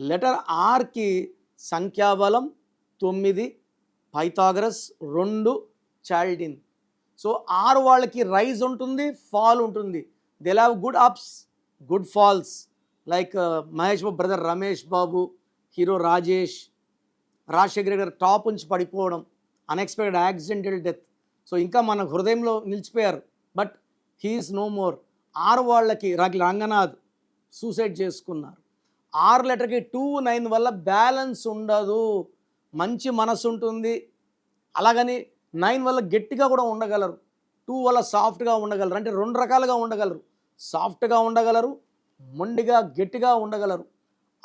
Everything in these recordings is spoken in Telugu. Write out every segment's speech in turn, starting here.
లెటర్ ఆర్కి సంఖ్యాబలం తొమ్మిది పైథాగరస్ రెండు చాల్డిన్ సో ఆరు వాళ్ళకి రైజ్ ఉంటుంది ఫాల్ ఉంటుంది. They have good ups good falls like Mahesh Babu brother Ramesh Babu hero Rajesh. Rajasekhar గారు టాప్ నుంచి పడిపోవడం అన్ఎక్స్పెక్టెడ్ యాక్సిడెంటల్ డెత్ సో ఇంకా మన హృదయంలో నిలిచిపోయారు. But he is no more ఆరు వాళ్ళకి రాకి రంగనాథ్ సూసైడ్ చేసుకున్నారు. ఆరు లెటర్కి టూ నైన్ వల్ల బ్యాలెన్స్ ఉండదు. మంచి మనసు ఉంటుంది. అలాగని నైన్ వల్ల గట్టిగా కూడా ఉండగలరు. టూ వల్ల సాఫ్ట్గా ఉండగలరు. అంటే రెండు రకాలుగా ఉండగలరు. సాఫ్ట్గా ఉండగలరు మొండిగా గట్టిగా ఉండగలరు.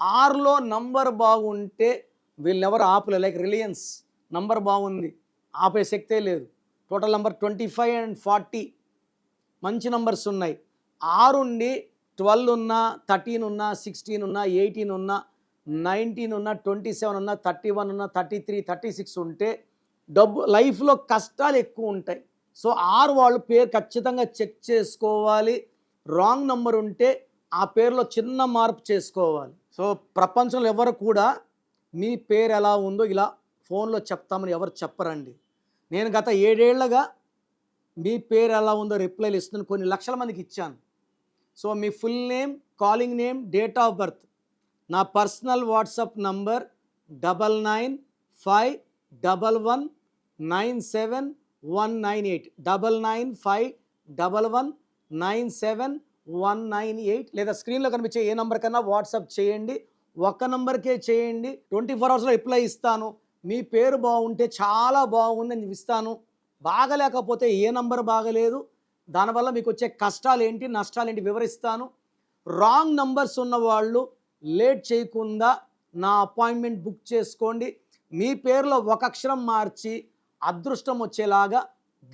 ఆరులో నంబర్ బాగుంటే వీళ్ళెవరు ఎవరు ఆపలే. లైక్ రిలయన్స్ నంబర్ బాగుంది. ఆపే శక్తే లేదు. Total number twenty five and forty మంచి నంబర్స్ ఉన్నాయి. ఆరుండి ట్వెల్వ్ ఉన్నా థర్టీన్ ఉన్నా సిక్స్టీన్ ఉన్నా ఎయిటీన్ ఉన్నా నైన్టీన్ ఉన్నా ట్వంటీ సెవెన్ ఉన్నా థర్టీ వన్ ఉన్నా థర్టీ త్రీ థర్టీ సిక్స్ ఉంటే డబ్బు లైఫ్లో కష్టాలు ఎక్కువ ఉంటాయి. సో ఆరు వాళ్ళు పేరు ఖచ్చితంగా చెక్ చేసుకోవాలి. రాంగ్ నెంబర్ ఉంటే ఆ పేరులో చిన్న మార్పు చేసుకోవాలి. సో ప్రపంచంలో ఎవరు కూడా మీ పేరు ఎలా ఉందో ఇలా ఫోన్లో చెప్తామని ఎవరు చెప్పరండి. నేను గత ఏడేళ్ళగా మీ పేరు ఎలా ఉందో రిప్లైలు ఇస్తున్నాను కొన్ని లక్షల మందికి ఇచ్చాను. So me full name calling name date of birth. నా personal WhatsApp number double nine five double one nine seven one nine eight double nine five double one nine seven one nine eight లేదా స్క్రీన్లో కనిపించే ఏ నంబర్ కన్నా వాట్సాప్ చేయండి. ఒక్క నంబర్కే చేయండి. ట్వంటీ ఫోర్ అవర్స్లో రిప్లై ఇస్తాను. మీ పేరు బాగుంటే చాలా బాగుంది ఇస్తాను. బాగలేకపోతే ఏ నంబర్ బాగలేదు. దానివల్ల మీకు వచ్చే కష్టాలు ఏంటి నష్టాలు ఏంటి వివరిస్తాను. రాంగ్ నంబర్స్ ఉన్న వాళ్ళు లేట్ చేయకుండా నా అపాయింట్మెంట్ బుక్ చేసుకోండి. మీ పేరులో ఒక అక్షరం మార్చి అదృష్టం వచ్చేలాగా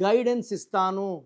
గైడెన్స్ ఇస్తాను.